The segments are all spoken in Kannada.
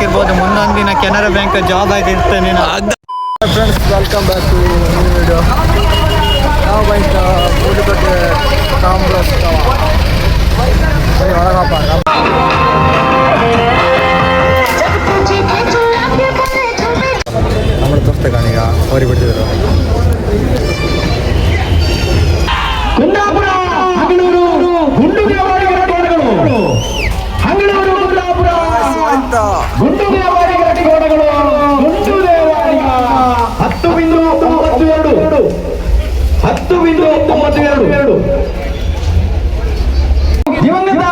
ಹಾಕಿರ್ಬೋದು. ಮುಂದೊಂದು ದಿನ Canara bank job ಆಗಿರ್ತೇನೆ friends welcome back to new video ನಾವು ಬೈಕ್ ಮೂಡುಗಟ್ಟೆ ಕಾಂಬ್ರಸ್ ಒಳಗಪ್ಪ ದೇವಾಡಿಗ ಹತ್ತು ಬಿಂದು ಒಂಬತ್ತು ಎರಡು. ಹತ್ತು ಬಿಂದು ಒಂಬತ್ತು ಎರಡು. ಎರಡು ದಿವಂಗತ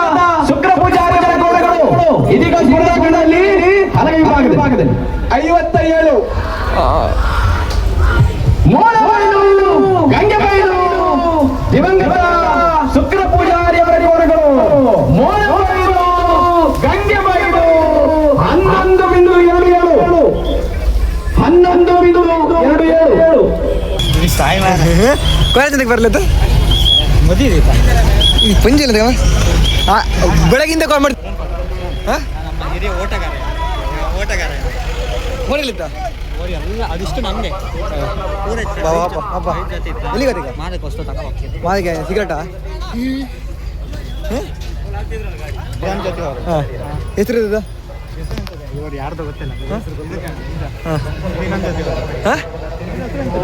ಶುಕ್ರ ಪೂಜಾರಿಗಳ ಕೋಣಗಳು. ಇದೀಗ ಸ್ಪರ್ಧಾಕಂಡದಲ್ಲಿ ಹಲಗೆ ವಿಭಾಗದಲ್ಲಿ. ಐವತ್ತ ಏಳು ಮೋಳಬೈಲು ಗಂಗೆಬೈಲು ದಿವಂಗತ ಶುಕ್ರ ಪೂಜಾರಿ ಅವರ ಕೋಣಗಳು ಮೋಳಬೈಲು ಗಂಗೆಬೈಲು ಹನ್ನೊಂದು ಬಿಂದು ಎರಡು ಏಳು ಹನ್ನೊಂದು ಬಿಂದು ಎರಡು ಏಳು ಏಳು ಕೊನೆತನಕ್ಕೆ ಬರ್ಲತ್ತ ಮದುವೆ ಈ ಪಂಜಿ ಇಲ್ಲ ಬೆಳಗಿಂದ ಕಾಲ್ ಮಾಡಿ ಹಾಂ ಓಟಗಾರ ಓಟಗಾರ ಎಲ್ಲ ಅದಿಷ್ಟು ನಮಗೆ ಮಾದಿಗೆ ಸಿಗರೇಟಾ? ಹೆಸರು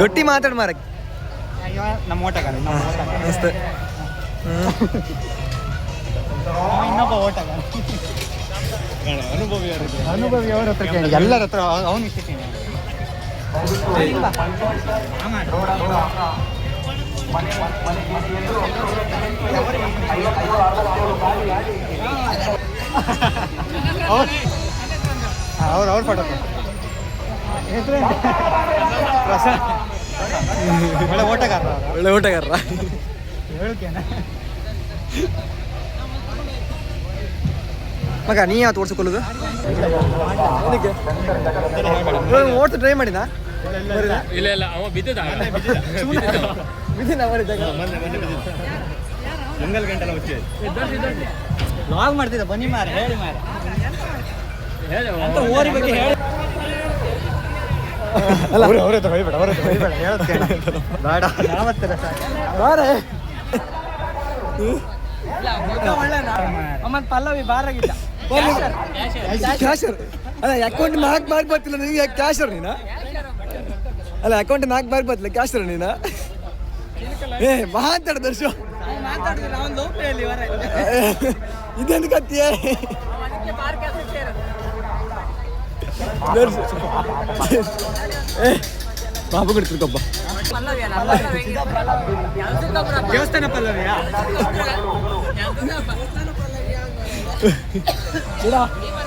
ಗಟ್ಟಿ ಮಾತಾಡ್ ಮಾರಕ್ಕೆ ಇವ ನಮ್ಮ ಇನ್ನೊಬ್ಬ ಓಟಗಾರ. ಅನುಭವಿ ಅನುಭವಿ ಅವ್ರ ಹತ್ರ ಕೇಳಿ. ಎಲ್ಲರ ಹತ್ರ ಅವನು ಅವ್ರು ಅವ್ರ ಫೋಟೋ ಪ್ರಸಾದ್. ಒಳ್ಳೆ ಓಟಗಾರ. ಒಳ್ಳೆ ಓಟಗಾರ. ಮಗ ನೀ ಯಾವ್ ತೋರ್ಸಿಕೊಳ್ಳುದು ಓಡ್ತು ಟ್ರೈ ಮಾಡಿದ? ಇಲ್ಲ ಇಲ್ಲ ಅವ ಮಂಗಲ್ ಲಾಗ್ ಮಾಡ್ತಿದ್ದ ಬನ್ನಿ ಮಾರ ಹೇಳಿ ಮಾರ ಅಂತ ಓರಿ ಬಗ್ಗೆ ಹೇಳಿ. ಅಲ್ಲ ಅವ್ರ ಹತ್ರ ಹೋಗ್ಬೇಡ ಅವ್ರ ಹತ್ರ ಹೋಗ್ಬೇಡ ಹೇಳತ್ತೇನೆ ಬೇಡ. ನಾವತ್ತರ ಬಾರೆ. ಅಮ್ಮ ಪಲ್ಲವಿ ಬಾರಾಗಿಲ್ಲ ಕ್ಯಾಶರ್ ಅಲ್ಲ ಅಕೌಂಟ್ ನಾಲ್ಕು ಬಾರ್ ಬರ್ತಿಲ್ಲ ನಿನಗೆ ಯಾಕೆ ಕ್ಯಾಶರ್ ನೀನ? ಅಲ್ಲ ಅಕೌಂಟ್ ನಾಲ್ಕು ಬಾರ್ ಬರ್ತಿಲ್ಲ ಕ್ಯಾಶರ್ ನೀನ? ಏ ಮಾತಾಡ ದರ್ಶು. ಕತ್ತಿಯೇ? ಪಾಪ ಕೊಡ್ತಿರ್ಕೊಬ್ಬ ದೇವಸ್ಥಾನ ಪಲ್ಲವಿಯಾ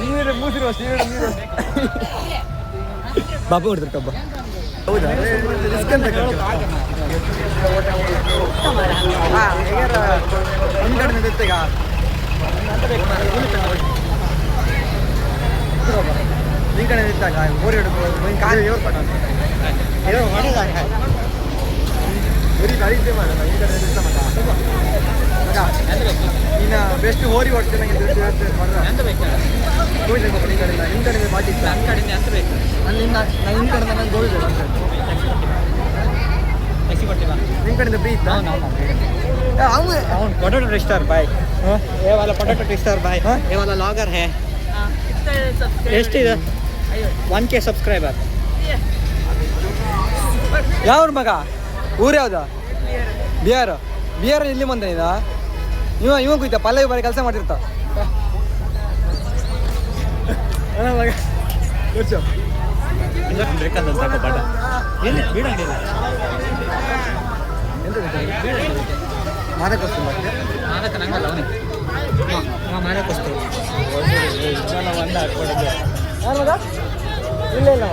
ನೀರು ಮೂಸಿರುವ ನೀರು ನೀರು ಬಾಬು ಕೊಡ್ತಿರ್ಕೊಬ್ಬ ಹೌದಾ ರಿಸ್ಕ್ ಅಂತ ಕಡೆ ನಡೆಯುತ್ತೆ ಈಗ ಈ ಕಡೆ ನಿಂತಾಗ ಬೋರಿ ಹಿಡ್ಕೊಂಡು ಕಾಲು ಇವ್ರು ಪಟ್ಟ ಏನೋ ಮಾಡಿದಾಗ ಬರೀ ಕಳಿದ್ದೆ ಮಾಡಲ್ಲ ಈ ಕಡೆ ನಿಂತ ಮಗ ಇನ್ನು ಬೆಸ್ಟ್ ಹೋರಿ ಓಡ್ತೀನಿ ಗೋಲ್ಡ್ ಕೊಬ್ಬರಿ ಈ ಕಡೆಯಿಂದ ನಿಮ್ಮ ಕಡೆಯಿಂದ ಬಾಟಿತ್ತು ನನ್ನ ಕಡೆಯಿಂದ ಅಂತ ಬೇಕು? ಅಲ್ಲಿಂದ ನಾನು ನಿಮ್ಮ ಕಡೆಯಿಂದ ನಾನು ಗೋಲ್ಡ್ ಟ್ಯಾಕ್ಸಿ ಕೊಟ್ಟಿಲ್ಲ ನಿಮ್ಮ ಕಡೆಯಿಂದ ಫ್ರೀ ಅವನು ಅವನು ಅವ್ನು ಪೊಟೋಟೋ ಟಿಸ್ಟಾರ್ ಬಾಯ್ ಏ ವಾಲ ಪೊಟೋಟೋ ಟಿಸ್ಟಾರ್ ಬಾಯ್ ಏ ವಾಲ ಲಾಗರ್ ಹೇ. ಎಷ್ಟಿದೆ? ಒನ್ ಕೆ ಸಬ್ಸ್ಕ್ರೈಬರ್ ಯಾವ್ರ ಮಗ? ಊರು ಯಾವ್ದು? ಬಿಯರ್ ಬಿಹಾರ ಇಲ್ಲಿ ಬಂದ ಇದ ಇವ ಇವ ಕುಯ್ತ ಪಲ್ಲವಿ ಬಾರಿ ಕೆಲಸ ಮಾಡಿರ್ತ? ಮಾದಕ್ಕೋಸ್ಕರ ಮತ್ತೆ ಮಾದಕ ನಂಗಲ್ಲ ಮಾದಕ್ಕೋಸ್ಕರ ಯಾರು ಮಗ? ಇಲ್ಲ ಇಲ್ಲ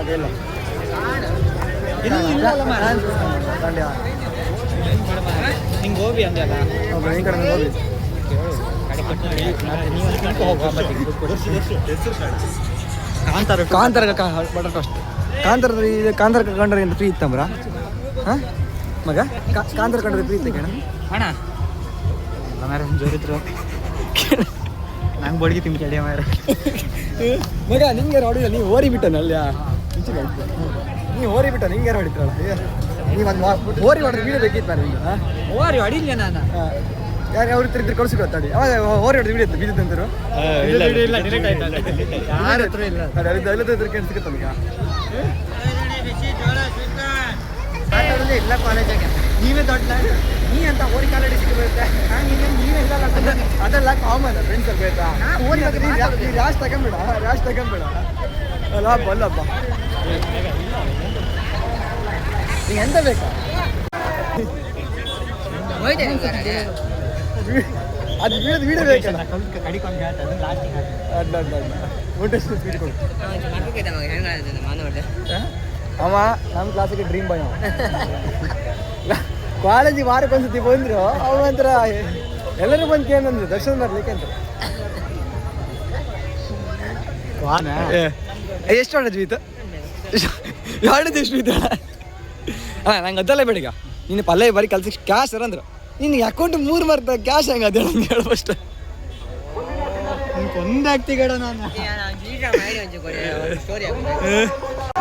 ದಾಂಡ್ಯ. ಹಿಂಗೆ ಹೋಗಿ ಅಂದಲ್ಲ ಈ ಕಡೆ ಹೋಗಿ ಕಾಂತಾರ ಕಾಂತಾರ ಬಟರ್ ಟೋಸ್ಟ್ ಕಾಂತಾರದ ಇದು ಕಾಂತಾರ ಕಂಡ್ರೆ ಏನು ಫ್ರೀ ಇತ್ತಂಬ್ರ? ಹಾಂ? ಮಗ ಕಾ- ಕಾಂತಾರ ಕಂಡ್ರೆ ಫ್ರೀ ಇತ್ತ ಕೇಳ? ಅಣ್ಣ. ಜೋರಿದ್ರು. ನಂಗೆ ಬಡ್ಗಿ ತಿಮ್ ಚಡಿ ಮಾರ ಮಗ ನಿಂಗೆ ಹೊಡಿಲ್ಲ ನೀವು ಓರಿ ಬಿಟ್ಟನ ಅಲ್ಲ ನೀವು ಓರಿ ಬಿಟ್ಟ ನಿಂಗೆ ಯಾರು ಹೊಡಿತಾಳ ನೀವು ಒಂದು ಓರಿ ಹೊಡೆದ್ರೆ ವೀಡಿಯೋ ಬೇಕಿತ್ತು ನಾನು ಈಗ ಓರಿ ಹೊಡಿಲ್ಲ ನಾನು. ಯಾರು ಅವ್ರ ಹತ್ರ ಇದ್ರೆ ಕಳ್ಸಿ ಗೊತ್ತಾಡಿ ಅವಾಗ ಓರಿ ಹೊಡೆದು ವೀಡಿಯೋ ಬಿದ್ದು ಅಂತಾರೆ ಇಲ್ಲ ಇಲ್ಲ ಡಿಲೀಟ್ ಆಯ್ತು ಯಾರ ಹತ್ರ ಇಲ್ಲ? ಅಲ್ಲದ ಹತ್ರ ಕೇಳಿ ಸಿಗುತ್ತೆ ನಮಗೆ ಮಾತಾಡೋದೇ ಇಲ್ಲ ಕಾಲೇಜಾಗೆ ನೀವೇ ದೊಡ್ಡ ನೀ ಅಂತ ಓರಿ ಕಾಲಡಿ ಸಿಗಬೇಕು ನೀವೆಲ್ಲ ಅದೆಲ್ಲ ಕಾಮನ್ ಫ್ರೆಂಡ್ಸ್ ಅಲ್ಲಿ ಬೇಕಾ ಓರಿ ರಾಶ್ ತಗೊಂಬೇಡ ರಾಶ್ ತಗೊಂಬೇಡ ಅಲ್ಲ ಬಲ್ಲಪ್ಪ ನಿಂಗೆ ಎಂತ ಬೇಕಾ ಅದು ವೀಡಿಯೋ ವೀಡಿಯೋ ಬೇಕಲ್ಲ ಕಡಿಕೊಂಡು ಹೇಳ್ತಾರೆ ಲಾಸ್ಟಿಗೆ ಅಡ್ಡ ಅಡ್ಡ ಅಡ್ಡ ಮೋಟಿವೇಶನ್ ಸ್ಪೀಡ್ ಕೊಡು ಅವ ನಮ್ಮ ಕ್ಲಾಸಿಗೆ ಡ್ರೀಮ್ ಬಾಯ್ ಕಾಲೇಜಿಗೆ ವಾರಕ್ಕೆ ಒಂದ್ಸತಿ ಬಂದ್ರು. ಒಂಥರ ಎಲ್ಲರೂ ಬಂದು ಕೇಳಂದ್ರು ದರ್ಶನ ಮಾಡ್ಲಿಕ್ಕೆ ಅಂತ ಎಷ್ಟು ಹೊಡೆದ್ವಿ ಇತ್ತು ಹೊಡೆದು ಎಷ್ಟು ಇತ್ತು ಅಲ್ಲ ನಂಗೆ ಅದಲ್ಲ ಬೇಡೀಗ ನೀನು ಪಲ್ಲೆ ಬರೀ ಕಲ್ಸಕ್ಕೆ ಕ್ಯಾಶ್ ಅಂದ್ರು. ನಿನ್ನ ಅಕೌಂಟ್ ಮೂರು ಮರ್ತ ಕ್ಯಾಶ್ ಹೆಂಗೆ ಅದೇ ನಂಗೆ ಹೇಳು ಫಸ್ಟ್ ಒಂದಾಗ್ತಿಗಡ ನಾನು.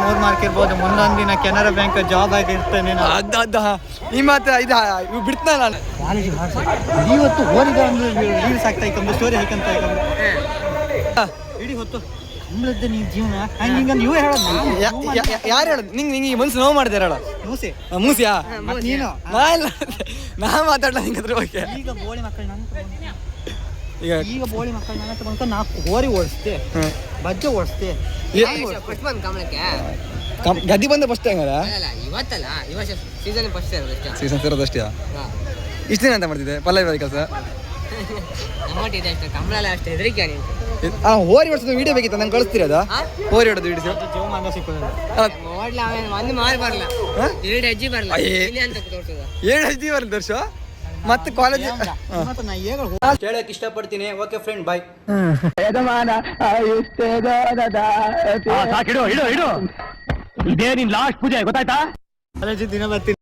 ಮೂರ್ ಮಾರ್ಕ್ ಇರ್ಬೋದು. ಮುಂದೊಂದ್ ದಿನ ಕೆನರಾ ಬ್ಯಾಂಕ್ ಜಾಬ್ ಆಗಿರ್ತೇನೆ ಅದ ಅದ. ಈ ಮಾತ್ರ ಇದು ಇವು ಬಿಡ್ತಾನ ನಾನು. ಇವತ್ತು ಓರಿದ ಒಂದು ರೀಲ್ಸ್ ಆಗ್ತಾ ಇತ್ತು ಸ್ಟೋರಿ ಹಾಕಂತ ಇಡೀ ಹೊತ್ತು ಕಂಬಳದ್ದು ನೀ ಜೀವನ. ಹಂಗೆ ಹಿಂಗಂದು ಇವು ಹೇಳೋದು ಯಾರು ಹೇಳೋದು? ನಿಂಗೆ ನಿಂಗೆ ಈ ಮನ್ಸು ನೋವು ಮಾಡಿದೆ ಹೇಳೋ ಮೂಸೆ. ಮೂಸಿಯಾ? ನೀನು ನಾ ಇಲ್ಲ. ನಾ ಮಾತಾಡಲ್ಲ ನಿಂಗೆ ಅದ್ರ ಬಗ್ಗೆ? ಈಗ ಬೋಳಿ ಮಕ್ಕಳು ನನ್ನ ಹತ್ರ ಈಗ ಈಗ ಬೋಳಿ ಮಕ್ಕಳು ನನ್ನ ಹತ್ರ ಬಂದ್ಕೊಂಡು ನಾಲ್ಕು ಹೋರಿ ಓಡಿಸ್ತೆ ಹ್ಮ್. ಬಜ್ಜೆ ಓಡಿಸ್ತೆ ಕಮ್- ಗದ್ದಿ ಬಂದ ಫಸ್ಟ್ ಹೆಂಗಾರ ಇವತ್ತಲ್ಲ ಇವತ್ತು ಸೀಸನ್ ಫಸ್ಟ್ ಇರೋದು ಸೀಸನ್ ಸೇರೋದಷ್ಟೇ ಇಷ್ಟು ದಿನ ಅಂತ ಮಾಡ್ತಿದ್ದೆ ಪಲ್ಲವಿ ಕೆಲಸ? ಇದೆ ಅಷ್ಟೇ ಎಲ್ಲ ಅಷ್ಟೇ ಹೆದರಿಕೆ ಆ ಹೋರಿ ಹೊಡ್ಸೋದು ವಿಡಿಯೋ ಬೇಕಿತ್ತು? ನಂಗೆ ಕಳಿಸ್ತೀರ ಅದ? ಹೋರಿ ಹೊಡೆದು ವಿಡಿಯೋ ಜೀವಮಾನ ಸಿಕ್ಕೋದಿಲ್ಲ ನೋಡ್ಲ ಒಂದು ಮಾರು ಬರಲ್ಲ ಏಳು ಎರಡು ಅಜ್ಜಿ ಬರಲ್ಲ ಅಯ್ಯೇ. ಇಲ್ಲಿ ಅಂತ ತೋರ್ಸೋದು? ಬರ್ಲಿ ದರ್ಶ. ಮತ್ತೆ ಕಾಲೇಜ್ ಹೇಳಕ್ ಇಷ್ಟಪಡ್ತೀನಿ. ಓಕೆ ಫ್ರೆಂಡ್ ಬಾಯ್ ಸಾಕಿಡು ಇಡು ಇಡು ಇದೇ ನಿನ್ ಲಾಸ್ಟ್ ಪೂಜೆ ಗೊತ್ತಾಯ್ತಾ? ಕಾಲೇಜ್ ದಿನ ಬರ್ತೀನಿ.